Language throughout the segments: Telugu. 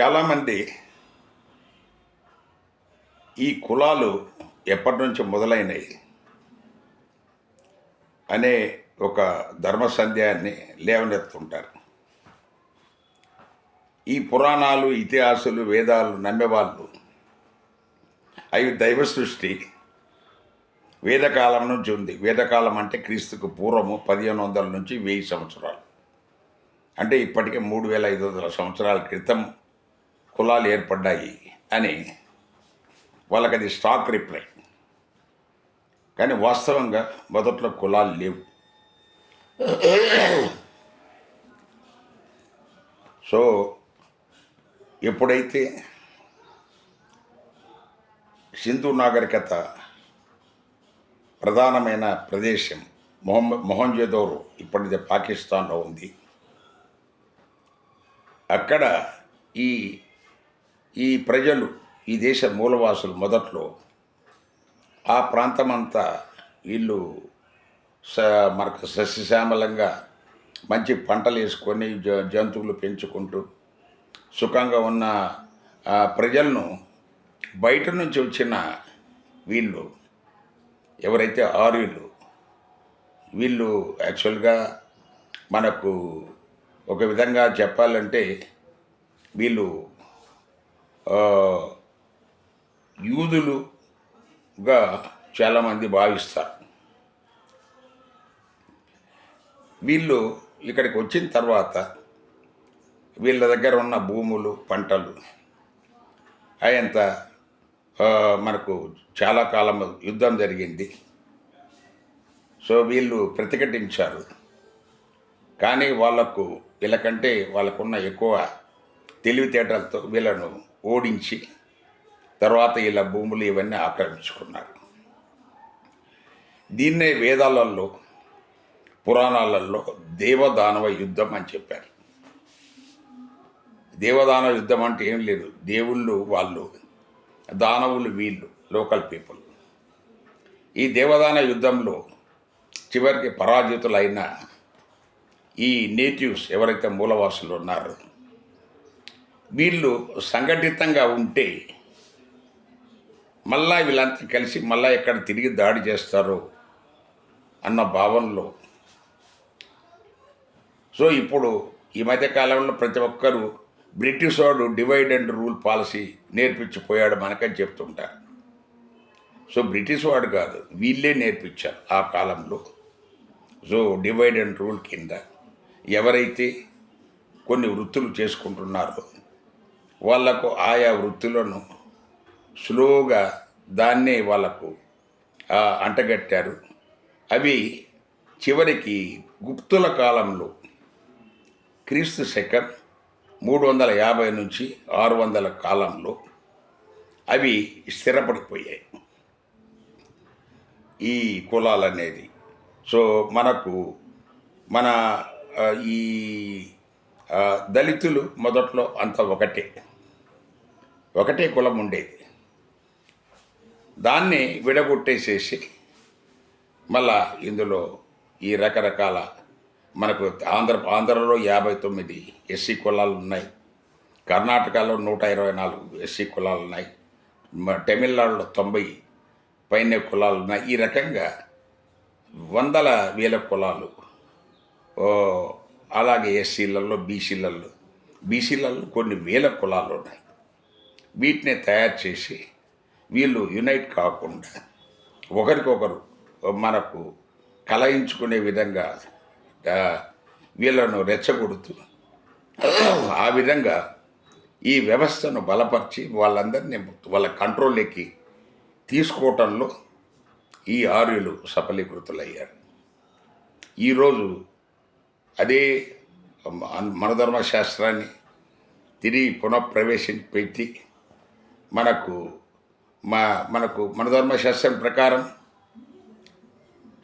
చాలామంది ఈ కులాలు ఎప్పటి నుంచి మొదలైనవి అనే ఒక ధర్మ సంధ్యాన్ని లేవనెత్తుంటారు ఈ పురాణాలు ఇతిహాసాలు వేదాలు నమ్మేవాళ్ళు అవి దైవ సృష్టి. వేదకాలం నుంచి ఉంది. వేదకాలం అంటే క్రీస్తుకు పూర్వము పదిహేను వందల నుంచి వెయ్యి సంవత్సరాలు. అంటే ఇప్పటికే మూడు వేల ఐదు వందల సంవత్సరాల క్రితం కులాలు ఏర్పడ్డాయి అని వాళ్ళకి అది స్టాక్ రిప్లై. కానీ వాస్తవంగా మొదట్లో కులాలు లేవు. సో ఎప్పుడైతే సింధు నాగరికత ప్రధానమైన ప్రదేశం మొహమ్మ మొహంజోదోరో ఇప్పటిదే పాకిస్తాన్లో ఉంది అక్కడ ఈ ఈ ప్రజలు ఈ దేశ మూలవాసులు మొదట్లో ఆ ప్రాంతమంతా వీళ్ళు స మనకు సస్యశ్యామలంగా మంచి పంటలు వేసుకొని జ జంతువులు పెంచుకుంటూ సుఖంగా ఉన్న ప్రజలను బయట నుంచి వచ్చిన వీళ్ళు ఎవరైతే ఆర్యులు వీళ్ళు యాక్చువల్గా మనకు ఒక విధంగా చెప్పాలంటే వీళ్ళు యూదులుగా చాలామంది భావిస్తారు. వీళ్ళు ఇక్కడికి వచ్చిన తర్వాత వీళ్ళ దగ్గర ఉన్న భూములు పంటలు అయంత మనకు చాలా కాలం యుద్ధం జరిగింది. సో వీళ్ళు ప్రతిఘటించారు. కానీ వాళ్ళకు వీళ్ళకంటే వాళ్ళకున్న ఎక్కువ తెలివితేటలతో వీళ్ళను ఓడించి తర్వాత ఇలా భూములు ఇవన్నీ ఆక్రమించుకున్నారు. దీన్నే వేదాలలో పురాణాలలో దేవదానవ యుద్ధం అని చెప్పారు. దేవదానవ యుద్ధం అంటే ఏం లేదు. దేవుళ్ళు వాళ్ళు దానవులు వీళ్ళు లోకల్ పీపుల్. ఈ దేవదాన యుద్ధంలో చివరికి పరాజితులైన ఈ నేటివ్స్ ఎవరైతే మూలవాసులు ఉన్నారో వీళ్ళు సంఘటితంగా ఉంటే మళ్ళా వీళ్ళంతా కలిసి మళ్ళా ఎక్కడ తిరిగి దాడి చేస్తారో అన్న భావనలో. సో ఇప్పుడు ఈ మధ్య కాలంలో ప్రతి ఒక్కరూ బ్రిటిష్ వాడు డివైడ్ అండ్ రూల్ పాలసీ నేర్పించిపోయాడు మనకని చెప్తుంటారు. సో బ్రిటిష్ వాడు కాదు వీళ్ళే నేర్పించారు ఆ కాలంలో. సో డివైడ్ అండ్ రూల్ కింద ఎవరైతే కొన్ని వృత్తులు చేసుకుంటున్నారో వాళ్ళకు ఆయా వృత్తులను స్లోగా దాన్నే వాళ్ళకు అంటగట్టారు. అవి చివరికి గుప్తుల కాలంలో క్రీస్తు శకం మూడు వందల యాభై నుంచి ఆరు వందల కాలంలో అవి స్థిరపడిపోయాయి. ఈ కులాలు అనేది సో మనకు మన ఈ దళితులు మొదట్లో అంత ఒకటే. ఒకటే కులం ఉండేది. దాన్ని విడగొట్టేసేసి మళ్ళా ఇందులో ఈ రకరకాల మనకు ఆంధ్ర ఆంధ్రలో యాభై తొమ్మిది ఎస్సీ కులాలు ఉన్నాయి. కర్ణాటకలో నూట ఇరవై నాలుగు ఎస్సీ కులాలు ఉన్నాయి. తమిళనాడులో తొంభై పైన కులాలు ఉన్నాయి. ఈ రకంగా వందల వేల కులాలు. ఓ, అలాగే ఎస్సీలలో బీసీలలో బీసీలలో కొన్ని వేల కులాలు ఉన్నాయి వీటిని తయారు చేసి వీళ్ళు యునైట్ కాకుండా ఒకరికొకరు మనకు కలయించుకునే విధంగా వీళ్ళను రెచ్చగొడుతూ ఆ విధంగా ఈ వ్యవస్థను బలపరిచి వాళ్ళందరినీ వాళ్ళ కంట్రోల్లోకి తీసుకోవటంలో ఈ ఆర్యులు సఫలీకృతులయ్యారు. ఈరోజు అదే మన- ధర్మశాస్త్రాన్ని తిరిగి పునఃప్రవేశం పెట్టి మనకు మా మనకు మన ధర్మశాస్త్రం ప్రకారం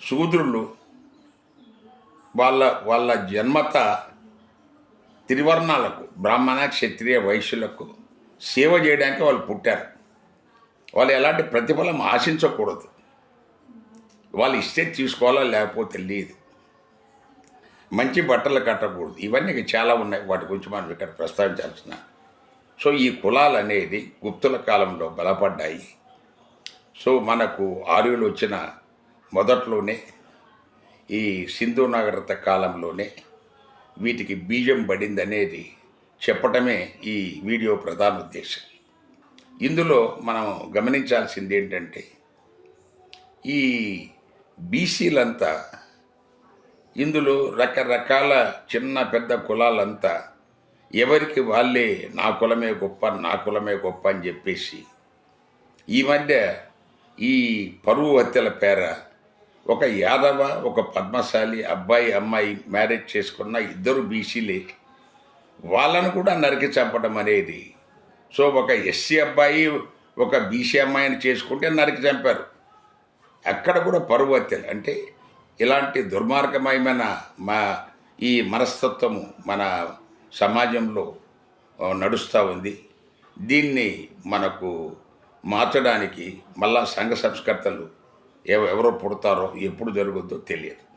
శూద్రులు వాళ్ళ వాళ్ళ జన్మత త్రివర్ణాలకు బ్రాహ్మణ క్షత్రియ వైశ్యులకు సేవ చేయడానికి వాళ్ళు పుట్టారు. వాళ్ళు ఎలాంటి ప్రతిఫలం ఆశించకూడదు. వాళ్ళు ఇస్తే తీసుకోవాలా లేకపోతే లేదు. మంచి బట్టలు కట్టకూడదు. ఇవన్నీ చాలా ఉన్నాయి. వాటి గురించి మనం ఇక్కడ ప్రస్తావించాల్సిన. సో ఈ కులాలు అనేది గుప్తుల కాలంలో బలపడ్డాయి. సో మనకు ఆర్యులు వచ్చిన మొదట్లోనే ఈ సింధు నాగరికత కాలంలోనే వీటికి బీజం పడింది అనేది చెప్పటమే ఈ వీడియో ప్రధాన ఉద్దేశం. ఇందులో మనం గమనించాల్సింది ఏంటంటే ఈ బీసీలంతా ఇందులో రకరకాల చిన్న పెద్ద కులాలంతా ఎవరికి వాళ్ళే నా కులమే గొప్ప నా కులమే గొప్ప అని చెప్పేసి ఈ మధ్య ఈ పరువు హత్యల పేర ఒక యాదవ ఒక పద్మశాలి అబ్బాయి అమ్మాయి మ్యారేజ్ చేసుకున్న ఇద్దరు బీసీలే. వాళ్ళను కూడా నరికి చంపడం అనేది. సో ఒక ఎస్సీ అబ్బాయి ఒక బీసీ అమ్మాయిని చేసుకుంటే నరికి చంపారు. అక్కడ కూడా పరువు హత్యలు అంటే ఇలాంటి దుర్మార్గమైన మా ఈ మనస్తత్వము మన సమాజంలో నడుస్తూ ఉంది. దీన్ని మనకు మార్చడానికి మళ్ళా సంఘ సంస్కర్తలు ఎవ ఎవరో పుడతారో ఎప్పుడు జరుగుద్దో తెలియదు.